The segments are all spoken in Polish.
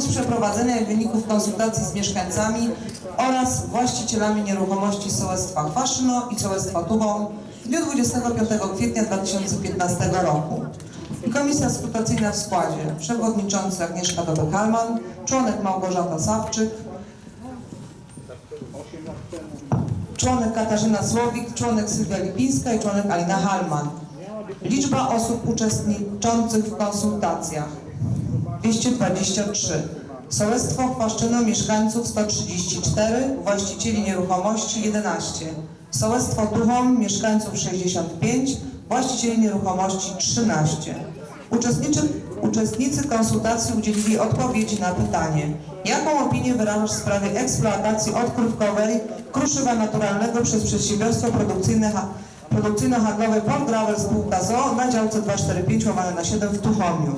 z przeprowadzeniem wyników konsultacji z mieszkańcami oraz właścicielami nieruchomości sołectwa Kwaszyno i sołectwa Tuchom w dniu 25 kwietnia 2015 roku. Komisja skrutacyjna w składzie przewodniczący Agnieszka Dobek-Halman, członek Małgorzata Sawczyk, członek Katarzyna Słowik, członek Sylwia Lipińska i członek Alina Halman. Liczba osób uczestniczących w konsultacjach 223. Sołectwo Chwaszczyno mieszkańców 134, właścicieli nieruchomości 11. Sołectwo Tuchom mieszkańców 65, właścicieli nieruchomości 13. Uczestniczy, uczestnicy konsultacji udzielili odpowiedzi na pytanie, jaką opinię wyrażasz w sprawie eksploatacji odkrywkowej kruszywa naturalnego przez przedsiębiorstwo produkcyjno-handlowe Port Gravel Spółka ZOO na działce 245 łamane na 7 w Tuchomiu.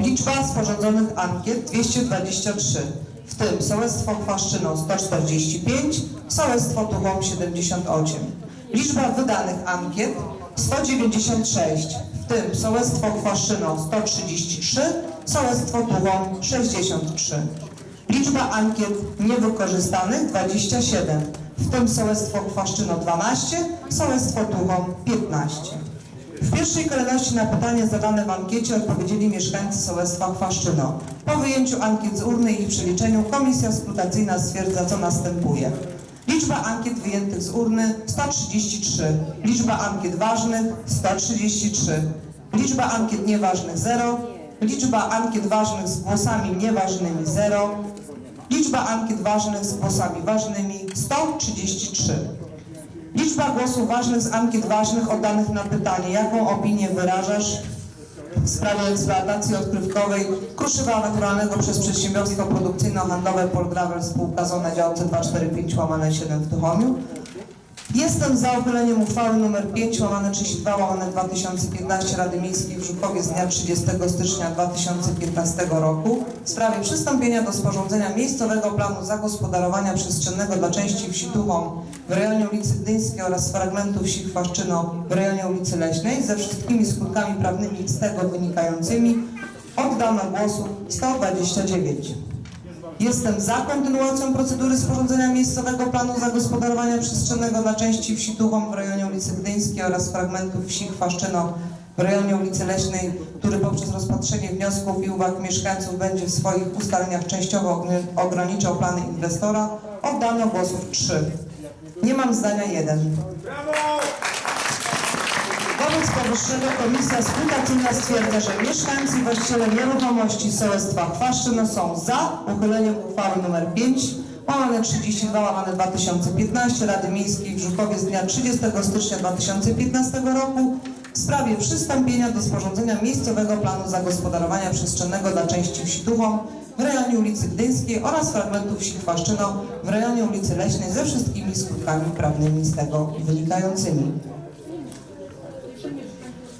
Liczba sporządzonych ankiet 223, w tym Sołectwo Chwaszczyno 145, Sołectwo Tuchom 78. Liczba wydanych ankiet 196, w tym Sołectwo Chwaszczyno 133, Sołectwo Tuchom 63. Liczba ankiet niewykorzystanych 27, w tym Sołectwo Chwaszczyno 12, Sołectwo Tuchom 15. W pierwszej kolejności na pytania zadane w ankiecie odpowiedzieli mieszkańcy Sołectwa Chwaszczyno. Po wyjęciu ankiet z urny i ich przeliczeniu komisja skrutacyjna stwierdza, co następuje. Liczba ankiet wyjętych z urny 133. Liczba ankiet ważnych 133. Liczba ankiet nieważnych 0. Liczba ankiet ważnych z głosami nieważnymi 0. Liczba ankiet ważnych z głosami ważnymi 133. Liczba głosów ważnych z ankiet ważnych oddanych na pytanie, jaką opinię wyrażasz w sprawie eksploatacji odkrywkowej kruszywa naturalnego przez przedsiębiorstwo produkcyjno-handlowe Polgravel spółka działce 245 łamane 7 w Tuchomiu. Jestem za uchyleniem uchwały nr 5 łamane 32 łamane 2015 Rady Miejskiej w Żukowie z dnia 30 stycznia 2015 roku w sprawie przystąpienia do sporządzenia miejscowego planu zagospodarowania przestrzennego dla części wsi Tuchom w rejonie ulicy Gdyńskiej oraz fragmentu wsi Chwaszczyno w rejonie ulicy Leśnej ze wszystkimi skutkami prawnymi z tego wynikającymi oddano głosu 129. Jestem za kontynuacją procedury sporządzenia miejscowego planu zagospodarowania przestrzennego dla części wsi Tuchom w rejonie ulicy Gdyńskiej oraz fragmentów wsi Chwaszczyno w rejonie ulicy Leśnej, który poprzez rozpatrzenie wniosków i uwag mieszkańców będzie w swoich ustaleniach częściowo ograniczał plany inwestora. Oddano głosów 3. Nie mam zdania 1. Wobec powyższego Komisja Skrutacyjna stwierdza, że mieszkańcy i właściciele nieruchomości Sołectwa Chwaszczyno są za uchyleniem uchwały nr 5 łamane 32 łamane 2015 Rady Miejskiej w Żukowie z dnia 30 stycznia 2015 roku w sprawie przystąpienia do sporządzenia miejscowego planu zagospodarowania przestrzennego dla części wsi Tuchom w rejonie ulicy Gdyńskiej oraz fragmentu wsi Chwaszczyno w rejonie ulicy Leśnej ze wszystkimi skutkami prawnymi z tego wynikającymi.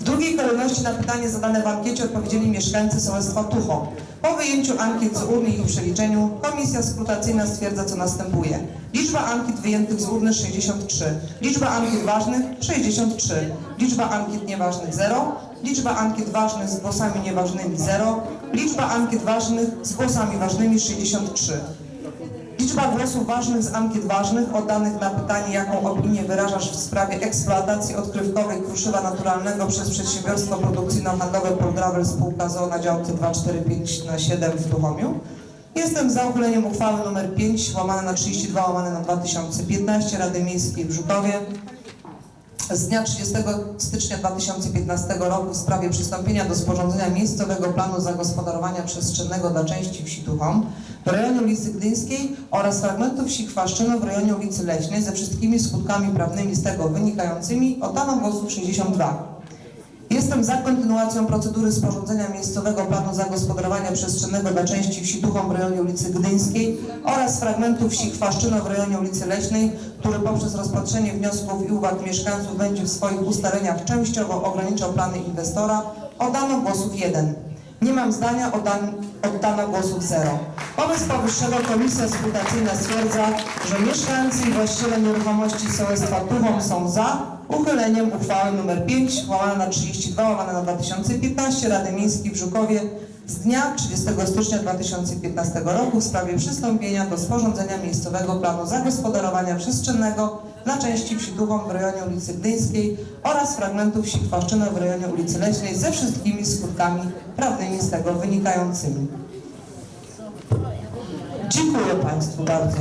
Drugiej kolejności na pytanie zadane w ankiecie odpowiedzieli mieszkańcy sołectwa Tuchom. Po wyjęciu ankiet z urny i ich przeliczeniu komisja skrutacyjna stwierdza, co następuje. Liczba ankiet wyjętych z urny 63. Liczba ankiet ważnych 63. Liczba ankiet nieważnych 0. Liczba ankiet ważnych z głosami nieważnymi 0. Liczba ankiet ważnych z głosami ważnymi 63. Liczba głosów ważnych z ankiet ważnych oddanych na pytanie, jaką opinię wyrażasz w sprawie eksploatacji odkrywkowej kruszywa naturalnego przez przedsiębiorstwo produkcyjno-handlowe Polgravel spółka ZOO na działce 245 na 7 w Tuchomiu. Jestem za uchyleniem uchwały nr 5 łamane na 32 łamane na 2015 Rady Miejskiej w Żukowie z dnia 30 stycznia 2015 roku w sprawie przystąpienia do sporządzenia miejscowego planu zagospodarowania przestrzennego dla części wsi Tuchom w rejonie ulicy Gdyńskiej oraz fragmentu wsi Chwaszczyno w rejonie ulicy Leśnej ze wszystkimi skutkami prawnymi z tego wynikającymi oddano głosów 62. Jestem za kontynuacją procedury sporządzenia miejscowego planu zagospodarowania przestrzennego dla części wsi Tuchom w rejonie ulicy Gdyńskiej oraz fragmentu wsi Chwaszczyno w rejonie ulicy Leśnej, który poprzez rozpatrzenie wniosków i uwag mieszkańców będzie w swoich ustaleniach częściowo ograniczał plany inwestora. Oddano głosów 1. Nie mam zdania, oddan, oddano głosów 0. Wobec powyższego Komisja Skrutacyjna stwierdza, że mieszkańcy i właściciele nieruchomości sołectwa Tuchom są za uchyleniem uchwały nr 5 łamane na 32 łamane na 2015 Rady Miejskiej w Żukowie z dnia 30 stycznia 2015 roku w sprawie przystąpienia do sporządzenia miejscowego planu zagospodarowania przestrzennego na części wsi Duchom w rejonie ulicy Gdyńskiej oraz fragmentu wsi Chwaszczyna w rejonie ulicy Leśnej ze wszystkimi skutkami prawnymi z tego wynikającymi. Dziękuję Państwu bardzo.